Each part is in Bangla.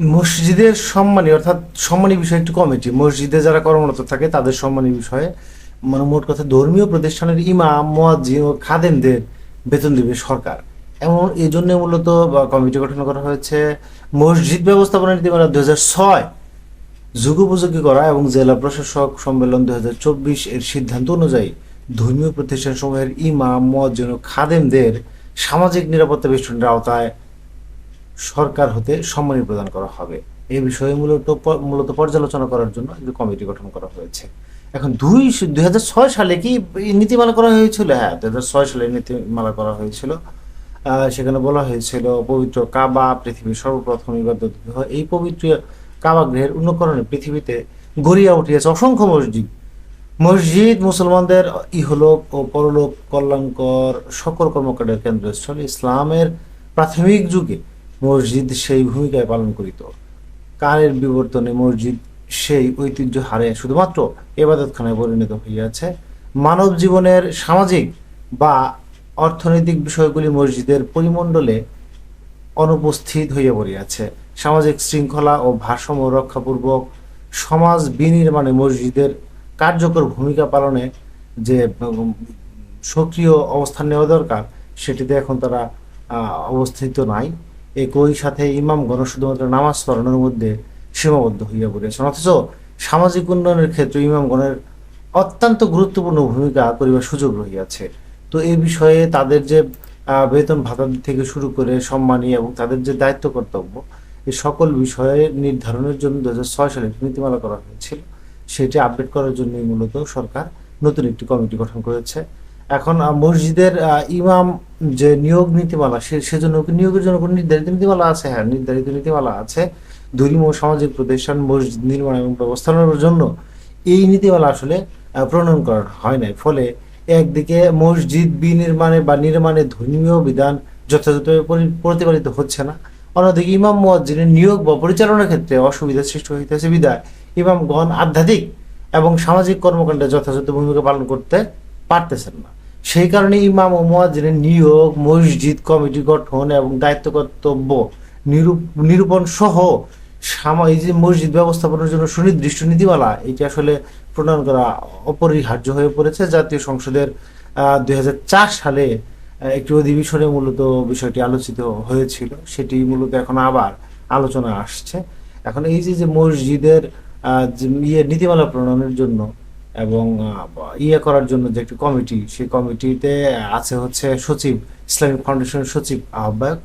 মসজিদের সম্মানী, অর্থাৎ সম্মানী বিষয় একটি কমিটি মসজিদে যারা কর্মরত থাকে, তাদের সম্মানী বিষয়ে মানে মোট কথা ধর্মীয় প্রতিষ্ঠানের ইমাম, মুয়াজ্জিন ও খাদেমদের বেতন দিবে সরকার। এমন এই জন্য মূলত কমিটি গঠন করা হয়েছে মসজিদ ব্যবস্থাপনা নীতিমালা দু হাজার ছয় যুগোপযোগী করা এবং জেলা প্রশাসক সম্মেলন দু হাজার চব্বিশ এর সিদ্ধান্ত অনুযায়ী ধর্মীয় প্রতিষ্ঠান সমূহের ইমাম, মুয়াজ্জিন ও খাদেমদের সামাজিক নিরাপত্তা বেষ্টনের আওতায় সরকার হতে সম্মানী প্রদান করা হবে। এই বিষয়ে মূলত মূলত পর্যালোচনা করার জন্য একটি কমিটি গঠন করা হয়েছে। এখন দুই দুই সালে কি নীতিমালা করা হয়েছিল? হ্যাঁ দুই হাজার ছয় সালে নীতিমালা করা হয়েছিল। সেখানে বলা হয়েছিল, পবিত্র কাবা পৃথিবীর সর্বপ্রথম ইবাদত এই পবিত্র কাবা গৃহের উন্নকরণে পৃথিবীতে গড়িয়া উঠিয়েছে অসংখ্য মসজিদ। মসজিদ মুসলমানদের ইহলোক ও পরলোক কল্যাণকর সকল কর্মকাণ্ডের কেন্দ্রস্থল। ইসলামের প্রাথমিক যুগে মসজিদ সেই ভূমিকায় পালন করিত। কালের বিবর্তনে মসজিদ সেই ঐতিহ্য হারে শুধুমাত্র এবাদতখানায় পরিণত হইয়াছে। মানব জীবনের সামাজিক বা অর্থনৈতিক বিষয়গুলি মসজিদের পরিমণ্ডলে অনুপস্থিত হইয়া পড়িয়াছে। সামাজিক শৃঙ্খলা ও ভারসাম্য রক্ষাপূর্বক সমাজ বিনির্মাণে মসজিদের কার্যকর ভূমিকা পালনে যে সক্রিয় অবস্থান নেওয়া দরকার, সেটিতে এখন তারা অবস্থিত নাই। একই সাথে ইমামগণ শুধুমাত্র নামাজ পড়ানোর মধ্যে সীমাবদ্ধ হইয়া পড়িয়াছেন। অথচ সামাজিক উন্নয়নের ক্ষেত্রে ইমামগণের অত্যন্ত গুরুত্বপূর্ণ ভূমিকা করিবার সুযোগ রহিয়াছে। তো এই বিষয়ে তাদের যে বেতন ভাতা থেকে শুরু করে সম্মানী এবং তাদের যে দায়িত্ব কর্তব্য এই সকল বিষয়ে নির্ধারণের জন্য দু হাজার ছয় সালে একটি নীতিমালা করা হয়েছিল, সেটি আপডেট করার জন্যই মূলত সরকার নতুন একটি কমিটি গঠন করেছে। এখন মসজিদের ইমাম যে নিয়োগ নীতিমালা সেজন্য নিয়োগের জন্য কোনো নির্ধারিত নীতিমালা আছে? হ্যাঁ নির্ধারিত নীতিমালা আছে। ধর্মীয় সামাজিক প্রতিষ্ঠান, মসজিদ নির্মাণ এবং ব্যবস্থাপনার জন্য এই নীতিমালা আসলে প্রণয়ন করা হয় নাই। ফলে একদিকে মসজিদ বিনির্মাণে বা নির্মাণে ধর্মীয় বিধান যথাযথভাবে পরি- প্রতিপালিত হচ্ছে না। অন্যদিকে ইমাম মুয়াজ্জিনের নিয়োগ বা পরিচালনার ক্ষেত্রে অসুবিধার সৃষ্টি হইতেছে বিদায়। ইমামগণ আধ্যাত্মিক এবং সামাজিক কর্মকাণ্ডে যথাযথ ভূমিকা পালন করতে পারতেছেন না। সেই কারণে ইমাম ও মুয়াজ্জিনের নিয়োগ, মসজিদ, কমিটি গঠন এবং দায়িত্ব কর্তব্য নিরূপ- নিরূপণ সহ এই যে মসজিদ ব্যবস্থাপনার জন্য সুনির্দিষ্ট নীতিমালা, এটি আসলে প্রণয়ন করা অপরিহার্য হয়ে পড়েছে। জাতীয় সংসদের দুই হাজার চার সালে একটি অধিবেশনে মূলত বিষয়টি আলোচিত হয়েছিল। সেটি মূলত এখন আবার আলোচনা আসছে। এখন এই যে যে মসজিদের ইয়ে নীতিমালা প্রণয়নের জন্য এবং ইয়ে করার জন্য যে একটি কমিটি, সেই কমিটিতে আছে হচ্ছে সচিব, ইসলামিক ফাউন্ডেশনের সচিব আহ্বায়ক,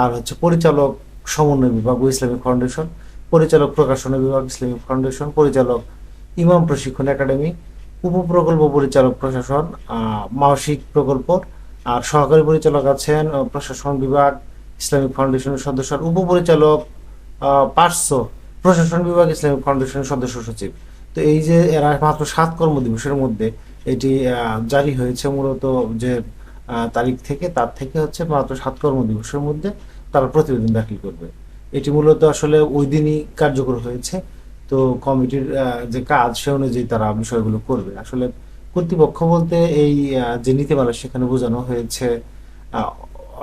আর হচ্ছে পরিচালক সমন্বয় বিভাগ ও ইসলামিক ফাউন্ডেশন, পরিচালক প্রকাশনা বিভাগ, ইসলামিক ফাউন্ডেশন, পরিচালক ইমাম প্রশিক্ষণ একাডেমি, উপপ্রকল্প পরিচালক প্রশাসন মাসিক প্রকল্প, আর সহকারী পরিচালক আছেন প্রশাসন বিভাগ, ইসলামিক ফাউন্ডেশনের সদস্য উপপরিচালক পার্শ্ব প্রশাসন বিভাগ, ইসলামিক ফাউন্ডেশনের সদস্য সচিব। তো এই যে এরা মাত্র সাত কর্মদিবসের মধ্যে এটি জারি হয়েছে মূলত যে তারিখ থেকে, তার থেকে হচ্ছে মাত্র সাত কর্মদিবসের মধ্যে তারা প্রতিবেদন দাখিল করবে। এটি মূলত আসলে ওই দিনই কার্যকর হয়েছে। তো কমিটির যে কাজ, সে অনুযায়ী তারা বিষয়গুলো করবে। আসলে কর্তৃপক্ষ বলতে এই যে নীতিমালা, সেখানে বোঝানো হয়েছে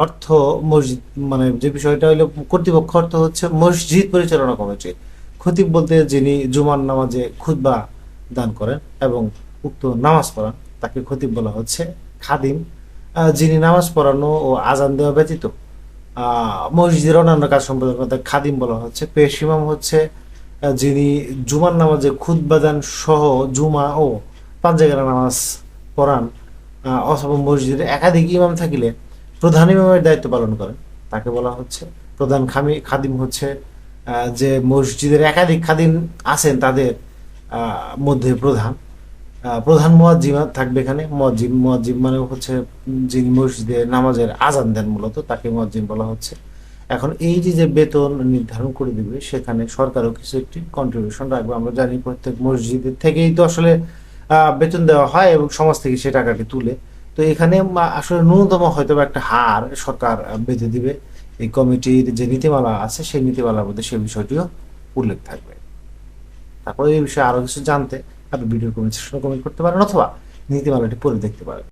অর্থ মসজিদ মানে যে বিষয়টা হলো কর্তৃপক্ষ অর্থ হচ্ছে মসজিদ পরিচালনা কমিটি। খতিব বলতে যিনি জুমার নামাজে খুতবা দান করেন এবং উক্ত নামাজ পড়ান, তাকে খতিব বলা হচ্ছে খাদিম। যিনি নামাজ পড়ানো ও আজান দেওয়া ব্যতীত মসজিদের অন্যান্য কাজ সম্পাদন করতে খাদিম বলা হচ্ছে। পেশ ইমাম হচ্ছে যিনি জুমার নামাজে খুতবা দান সহ জুমা ও পাঁচ জায়গার নামাজ পড়ান অথবা মসজিদের একাধিক ইমাম থাকিলে প্রধান ইমামের দায়িত্ব পালন করেন। তাকে বলা হচ্ছে প্রধান খামি, খাদিম হচ্ছে যে মসজিদের একাধিক খাদিম আছেন তাদের মধ্যে প্রধান। প্রধান মুয়াজ্জিম থাকবে এখানে। মুয়াজ্জিম মুয়াজ্জিম মানে হচ্ছে যিনি মসজিদে নামাজের আজান দেন মূলত, তাকে মুয়াজ্জিম বলা হচ্ছে। এখন এই যে যে বেতন নির্ধারণ করে দিবে, সেখানে সরকারও কিছু একটি কন্ট্রিবিউশন রাখবে। আমরা জানি প্রত্যেক মসজিদের থেকেই তো আসলে বেতন দেওয়া হয় এবং সমাজ থেকে সে টাকাটি তুলে। তো এখানে আসলে ন্যূনতম হয়তো একটা হার সরকার বেঁধে দিবে। এই কমিটির যে নীতিমালা আছে, সেই নীতিমালার মধ্যে সেই বিষয়টিও উল্লেখ থাকবে। তারপরে এই বিষয়ে আরও কিছু জানতে আপনি ভিডিও সেকশনে কমেন্ট করতে পারেন, অথবা নীতিমালাটি পড়ে দেখতে পারেন।